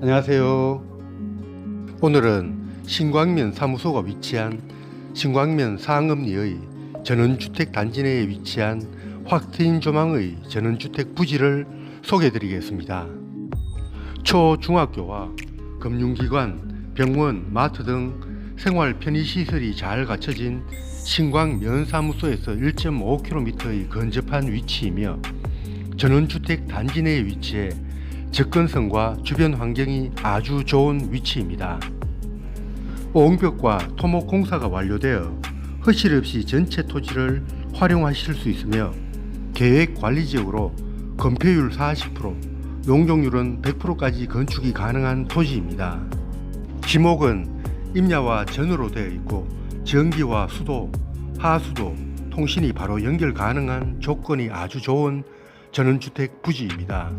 안녕하세요. 오늘은 신광면 사무소가 위치한 신광면 상읍리의 전원주택 단지 내에 위치한 확 트인 조망의 전원주택 부지를 소개해드리겠습니다. 초중학교와 금융기관, 병원, 마트 등 생활 편의시설이 잘 갖춰진 신광면 사무소에서 1.5km의 근접한 위치이며 전원주택 단지 내에 위치해 접근성과 주변 환경이 아주 좋은 위치입니다. 옹벽과 토목 공사가 완료되어 허실 없이 전체 토지를 활용하실 수 있으며 계획 관리 지역으로 건폐율 40%, 용적률은 100%까지 건축이 가능한 토지입니다. 지목은 임야와 전으로 되어 있고 전기와 수도, 하수도, 통신이 바로 연결 가능한 조건이 아주 좋은 전원주택 부지입니다.